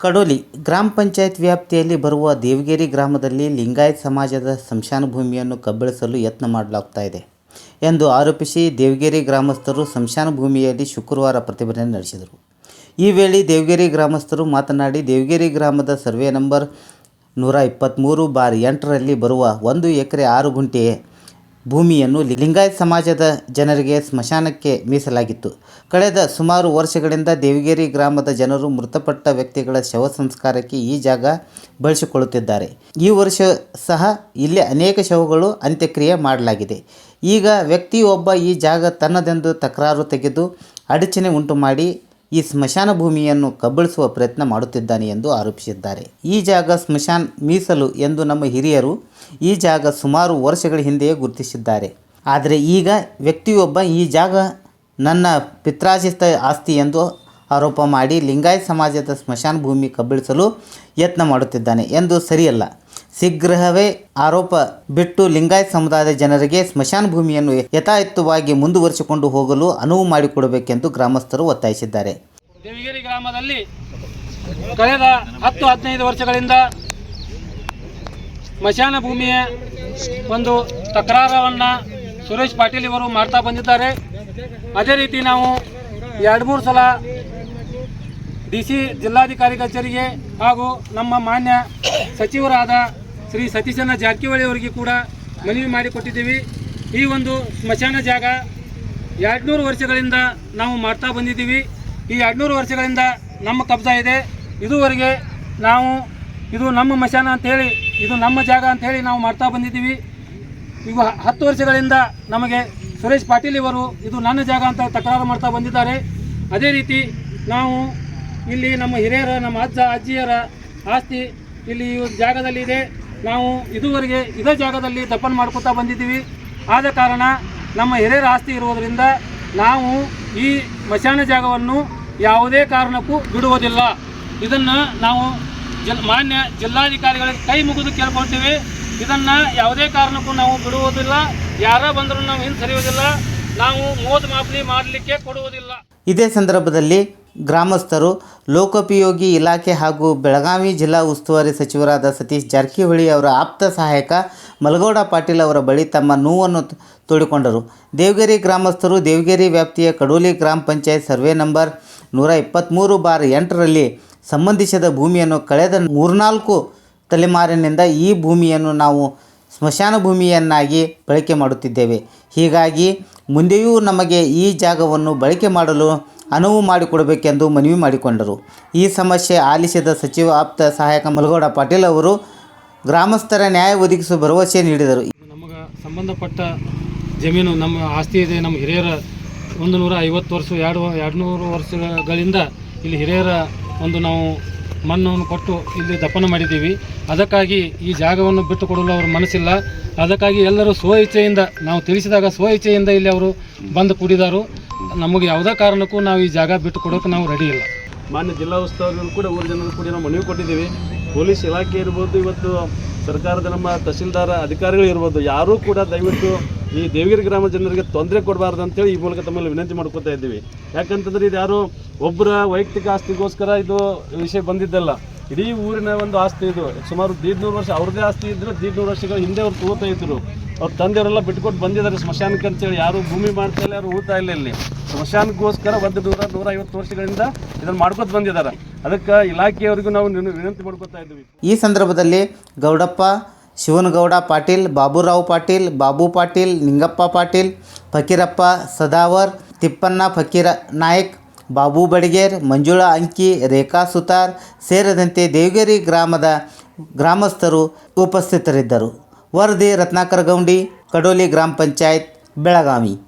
ಕಡೋಲಿ ಗ್ರಾಮ ಪಂಚಾಯತ್ ವ್ಯಾಪ್ತಿಯಲ್ಲಿ ಬರುವ ದೇವಗಿರಿ ಗ್ರಾಮದಲ್ಲಿ ಲಿಂಗಾಯತ್ ಸಮಾಜದ ಸ್ಮಶಾನ ಭೂಮಿಯನ್ನು ಕಬ್ಬಳಿಸಲು ಯತ್ನ ಮಾಡಲಾಗ್ತಾ ಇದೆ ಎಂದು ಆರೋಪಿಸಿ ದೇವಗಿರಿ ಗ್ರಾಮಸ್ಥರು ಸ್ಮಶಾನ ಭೂಮಿಯಲ್ಲಿ ಶುಕ್ರವಾರ ಪ್ರತಿಭಟನೆ ನಡೆಸಿದರು. ಈ ವೇಳೆ ದೇವಗಿರಿ ಗ್ರಾಮಸ್ಥರು ಮಾತನಾಡಿ, ದೇವಗಿರಿ ಗ್ರಾಮದ ಸರ್ವೆ ನಂಬರ್ ನೂರ ಇಪ್ಪತ್ತ್ಮೂರು ಬಾರ್ ಎಂಟರಲ್ಲಿ ಬರುವ ಒಂದು ಎಕರೆ ಆರು ಗುಂಟೆ ಭೂಮಿಯನ್ನು ಲಿಂಗಾಯತ್ ಸಮಾಜದ ಜನರಿಗೆ ಸ್ಮಶಾನಕ್ಕೆ ಮೀಸಲಾಗಿತ್ತು. ಕಳೆದ ಸುಮಾರು ವರ್ಷಗಳಿಂದ ದೇವಿಗೇರಿ ಗ್ರಾಮದ ಜನರು ಮೃತಪಟ್ಟ ವ್ಯಕ್ತಿಗಳ ಶವ ಸಂಸ್ಕಾರಕ್ಕೆ ಈ ಜಾಗ ಬಳಸಿಕೊಳ್ಳುತ್ತಿದ್ದಾರೆ. ಈ ವರ್ಷ ಸಹ ಇಲ್ಲಿ ಅನೇಕ ಶವಗಳು ಅಂತ್ಯಕ್ರಿಯೆ ಮಾಡಲಾಗಿದೆ. ಈಗ ವ್ಯಕ್ತಿಯೊಬ್ಬ ಈ ಜಾಗ ತನ್ನದೆಂದು ತಕರಾರು ತೆಗೆದು ಅಡಚಣೆ ಉಂಟು ಮಾಡಿ ಈ ಸ್ಮಶಾನ ಭೂಮಿಯನ್ನು ಕಬಳಿಸುವ ಪ್ರಯತ್ನ ಮಾಡುತ್ತಿದ್ದಾನೆ ಎಂದು ಆರೋಪಿಸಿದ್ದಾರೆ. ಈ ಜಾಗ ಸ್ಮಶಾನ ಮೀಸಲು ಎಂದು ನಮ್ಮ ಹಿರಿಯರು ಈ ಜಾಗ ಸುಮಾರು ವರ್ಷಗಳ ಹಿಂದೆಯೇ ಗುರುತಿಸಿದ್ದಾರೆ. ಆದರೆ ಈಗ ವ್ಯಕ್ತಿಯೊಬ್ಬ ಈ ಜಾಗ ನನ್ನ ಪಿತ್ರಾಜಿತ ಆಸ್ತಿ ಎಂದು ಆರೋಪ ಮಾಡಿ ಲಿಂಗಾಯತ್ ಸಮಾಜದ ಸ್ಮಶಾನ ಭೂಮಿ ಕಬ್ಬಿಳಿಸಲು ಯತ್ನ ಮಾಡುತ್ತಿದ್ದಾನೆ ಎಂದು ಸರಿಯಲ್ಲ. ಶೀಘ್ರವೇ ಆರೋಪ ಬಿಟ್ಟು ಲಿಂಗಾಯತ್ ಸಮುದಾಯದ ಜನರಿಗೆ ಸ್ಮಶಾನ ಭೂಮಿಯನ್ನು ಯಥಾಯುತವಾಗಿ ಮುಂದುವರಿಸಿಕೊಂಡು ಹೋಗಲು ಅನುವು ಮಾಡಿಕೊಡಬೇಕೆಂದು ಗ್ರಾಮಸ್ಥರು ಒತ್ತಾಯಿಸಿದ್ದಾರೆ. ದೇವಿಗಿರಿ ಗ್ರಾಮದಲ್ಲಿ ಕಳೆದ ಹತ್ತು, ಹದಿನೈದು ವರ್ಷಗಳಿಂದ ಸ್ಮಶಾನ ಭೂಮಿಯ ಒಂದು ತಕರಾರವನ್ನು ಸುರೇಶ್ ಪಾಟೀಲ್ ಇವರು ಮಾಡ್ತಾ ಬಂದಿದ್ದಾರೆ. ಅದೇ ರೀತಿ ನಾವು ಎರಡು, ಮೂರು ಸಲ ಡಿ ಸಿ ಜಿಲ್ಲಾಧಿಕಾರಿ ಕಚೇರಿಗೆ ಹಾಗೂ ನಮ್ಮ ಮಾನ್ಯ ಸಚಿವರಾದ ಶ್ರೀ ಸತೀಶನ ಜಾರಕಿಹೊಳಿ ಅವರಿಗೆ ಕೂಡ ಮನವಿ ಮಾಡಿಕೊಟ್ಟಿದ್ದೀವಿ. ಈ ಒಂದು ಸ್ಮಶಾನ ಜಾಗ ಎರಡುನೂರು ವರ್ಷಗಳಿಂದ ನಾವು ಮಾಡ್ತಾ ಬಂದಿದ್ದೀವಿ. ಈ ಎರಡುನೂರು ವರ್ಷಗಳಿಂದ ನಮ್ಮ ಕಬ್ಜ ಇದೆ. ಇದುವರೆಗೆ ನಾವು ಇದು ನಮ್ಮ ಮಶಾನ ಅಂತೇಳಿ ಇದು ನಮ್ಮ ಜಾಗ ಅಂತೇಳಿ ನಾವು ಮಾಡ್ತಾ ಬಂದಿದ್ದೀವಿ. ಈಗ ಹತ್ತು ವರ್ಷಗಳಿಂದ ನಮಗೆ ಸುರೇಶ್ ಪಾಟೀಲ್ ಇವರು ಇದು ನನ್ನ ಜಾಗ ಅಂತ ತಕರಾರು ಮಾಡ್ತಾ ಬಂದಿದ್ದಾರೆ. ಅದೇ ರೀತಿ ನಾವು ಇಲ್ಲಿ ನಮ್ಮ ಹಿರಿಯರ, ನಮ್ಮ ಅಜ್ಜ, ಅಜ್ಜಿಯರ ಆಸ್ತಿ ಇಲ್ಲಿ ಈ ಜಾಗದಲ್ಲಿ ಇದೆ. ನಾವು ಇದುವರೆಗೆ ಇದೇ ಜಾಗದಲ್ಲಿ ದಪ್ಪನ್ ಮಾಡ್ಕೊತಾ ಬಂದಿದ್ದೀವಿ. ಆದ ಕಾರಣ ನಮ್ಮ ಹಿರಿಯರ ಆಸ್ತಿ ಇರುವುದರಿಂದ ನಾವು ಈ ಮಶಾನ ಜಾಗವನ್ನು ಯಾವುದೇ ಕಾರಣಕ್ಕೂ ಬಿಡುವುದಿಲ್ಲ. ಇದನ್ನು ನಾವು ಜಲ್, ಮಾನ್ಯ ಜಿಲ್ಲಾಧಿಕಾರಿಗಳಿಗೆ ಕೈ ಮುಗಿದು ಕೇಳ್ಕೊಳ್ತೀವಿ. ಇದನ್ನು ಯಾವುದೇ ಕಾರಣಕ್ಕೂ ನಾವು ಬಿಡುವುದಿಲ್ಲ. ಯಾರ ಬಂದರೂ ನಾವು ಹಿಂದೆ ಸರಿಯುವುದಿಲ್ಲ. ನಾವು ಮೋದ್ ಮಾಪಲಿ ಮಾಡಲಿಕ್ಕೆ ಕೊಡುವುದಿಲ್ಲ. ಇದೇ ಸಂದರ್ಭದಲ್ಲಿ ಗ್ರಾಮಸ್ಥರು, ಲೋಕೋಪಯೋಗಿ ಇಲಾಖೆ ಹಾಗೂ ಬೆಳಗಾವಿ ಜಿಲ್ಲಾ ಉಸ್ತುವಾರಿ ಸಚಿವರಾದ ಸತೀಶ್ ಜಾರಕಿಹೊಳಿ ಅವರ ಆಪ್ತ ಸಹಾಯಕ ಮಲಗೌಡ ಪಾಟೀಲ್ ಅವರ ಬಳಿ ತಮ್ಮ ನೋವನ್ನು ತೋಡಿಕೊಂಡರು. ದೇವಗಿರಿ ಗ್ರಾಮಸ್ಥರು ದೇವಗಿರಿ ವ್ಯಾಪ್ತಿಯ ಕಡೋಲಿ ಗ್ರಾಮ ಪಂಚಾಯತ್ ಸರ್ವೆ ನಂಬರ್ ನೂರ ಇಪ್ಪತ್ತ್ಮೂರು ಬಾರ್ ಎಂಟರಲ್ಲಿ ಸಂಬಂಧಿಸಿದ ಭೂಮಿಯನ್ನು ಕಳೆದ ಮೂರ್ನಾಲ್ಕು ತಲೆಮಾರಿನಿಂದ ಈ ಭೂಮಿಯನ್ನು ನಾವು ಸ್ಮಶಾನ ಭೂಮಿಯನ್ನಾಗಿ ಬಳಕೆ ಮಾಡುತ್ತಿದ್ದೇವೆ. ಹೀಗಾಗಿ ಮುಂದೆಯೂ ನಮಗೆ ಈ ಜಾಗವನ್ನು ಬಳಕೆ ಮಾಡಲು ಅನುವು ಮಾಡಿಕೊಡಬೇಕೆಂದು ಮನವಿ ಮಾಡಿಕೊಂಡರು. ಈ ಸಮಸ್ಯೆ ಆಲಿಸಿದ ಸಚಿವ, ಆಪ್ತ ಸಹಾಯಕ ಮಲಗೌಡ ಪಾಟೀಲ್ ಅವರು ಗ್ರಾಮಸ್ಥರ ನ್ಯಾಯ ಒದಗಿಸುವ ಭರವಸೆ ನೀಡಿದರು. ನಮಗೆ ಸಂಬಂಧಪಟ್ಟ ಜಮೀನು, ನಮ್ಮ ಆಸ್ತಿ ಇದೆ. ನಮ್ಮ ಹಿರಿಯರ ಒಂದು ನೂರ ಐವತ್ತು ವರ್ಷ, ಎರಡು ಎರಡು ನೂರು ವರ್ಷಗಳಿಂದ ಇಲ್ಲಿ ಹಿರಿಯರ ಒಂದು ನಾವು ಮಣ್ಣನ್ನು ಕೊಟ್ಟು ಇಲ್ಲಿ ದಫನ ಮಾಡಿದ್ದೀವಿ. ಅದಕ್ಕಾಗಿ ಈ ಜಾಗವನ್ನು ಬಿಟ್ಟು ಕೊಡಲು ಅವ್ರ ಮನಸ್ಸಿಲ್ಲ. ಅದಕ್ಕಾಗಿ ಎಲ್ಲರೂ ಸ್ವ ನಾವು ತಿಳಿಸಿದಾಗ ಸ್ವ ಇಲ್ಲಿ ಅವರು ಬಂದು ಕೂಡಿದಾರು. ನಮಗೆ ಯಾವುದೇ ಕಾರಣಕ್ಕೂ ನಾವು ಈ ಜಾಗ ಬಿಟ್ಟು ಕೊಡೋಕೆ ನಾವು ರೆಡಿ ಇಲ್ಲ. ಮಾನ್ಯ ಜಿಲ್ಲಾ ಉಸ್ತುವಾರಿಗಳು ಕೂಡ ಊರ ಜನರು ಕೂಡ ನಾವು ಮನವಿ ಕೊಟ್ಟಿದ್ದೀವಿ. ಪೊಲೀಸ್ ಇಲಾಖೆ ಇರ್ಬೋದು, ಇವತ್ತು ಸರ್ಕಾರದ ನಮ್ಮ ತಹಸೀಲ್ದಾರ ಅಧಿಕಾರಿಗಳು ಇರ್ಬೋದು, ಯಾರೂ ಕೂಡ ದಯವಿಟ್ಟು ಈ ದೇವಗಿರಿ ಗ್ರಾಮ ಜನರಿಗೆ ತೊಂದರೆ ಕೊಡಬಾರ್ದು ಅಂತೇಳಿ ಈ ಮೂಲಕ ತಮ್ಮಲ್ಲಿ ವಿನಂತಿ ಮಾಡ್ಕೊತಾ ಇದ್ದೀವಿ. ಯಾಕಂತಂದ್ರೆ ಇದು ಯಾರು ಒಬ್ಬರ ವೈಯಕ್ತಿಕ ಆಸ್ತಿಗೋಸ್ಕರ ಇದು ವಿಷಯ ಬಂದಿದ್ದಲ್ಲ. ಇಡೀ ಊರಿನ ಒಂದು ಆಸ್ತಿ ಇದು. ಸುಮಾರು ದೀಡ್ನೂರು ವರ್ಷ ಅವ್ರದ್ದೇ ಆಸ್ತಿ ಇದ್ರೆ ದೀಡ್ನೂರು ವರ್ಷಗಳ ಹಿಂದೆ ಅವ್ರು ತಗೋತಾ ಇದ್ರು. ಅವ್ರ ತಂದೆಯವರೆಲ್ಲ ಬಿಟ್ಕೊಟ್ಟು ಬಂದಿದ್ದಾರೆ ಸ್ಮಶಾನಕ್ಕೆ ಅಂತೇಳಿ. ಯಾರು ಭೂಮಿ ಮಾಡ್ತಾ ಇಲ್ಲ, ಯಾರು ಊಟ ಇಲ್ಲ ಇಲ್ಲಿ. ಸ್ಮಶಾನಕ್ಕೋಸ್ಕರ ಒಂದು ನೂರ ನೂರ ಐವತ್ತು ವರ್ಷಗಳಿಂದ ಇದನ್ನು ಮಾಡ್ಕೊತ ಬಂದಿದ್ದಾರೆ. ಅದಕ್ಕೆ ಇಲಾಖೆಯವರಿಗೂ ನಾವು ವಿನ- ವಿನಂತಿ ಮಾಡ್ಕೊತಾ ಇದ್ದೀವಿ. ಈ ಸಂದರ್ಭದಲ್ಲಿ ಗೌಡಪ್ಪ, ಶಿವನಗೌಡ ಪಾಟೀಲ್, ಬಾಬುರಾವ್ ಪಾಟೀಲ್, ಬಾಬು ಪಾಟೀಲ್, ನಿಂಗಪ್ಪ ಪಾಟೀಲ್, ಫಕೀರಪ್ಪ ಸದಾವರ್, ತಿಪ್ಪಣ್ಣ ಫಕೀರ ನಾಯಕ್ ಬಾಬು ಬಡಿಗೇರ್, ಮಂಜುಳಾ ಅಂಕಿ, ರೇಖಾ ಸುತಾರ್ ಸೇರಿದಂತೆ ದೇವಗಿರಿ ಗ್ರಾಮದ ಗ್ರಾಮಸ್ಥರು ಉಪಸ್ಥಿತರಿದ್ದರು. ವರದಿ ರತ್ನಾಕರ ಗೌಂಡಿ ಕಡೋಲಿ ಗ್ರಾಮ ಪಂಚಾಯತ್, ಬೆಳಗಾವಿ.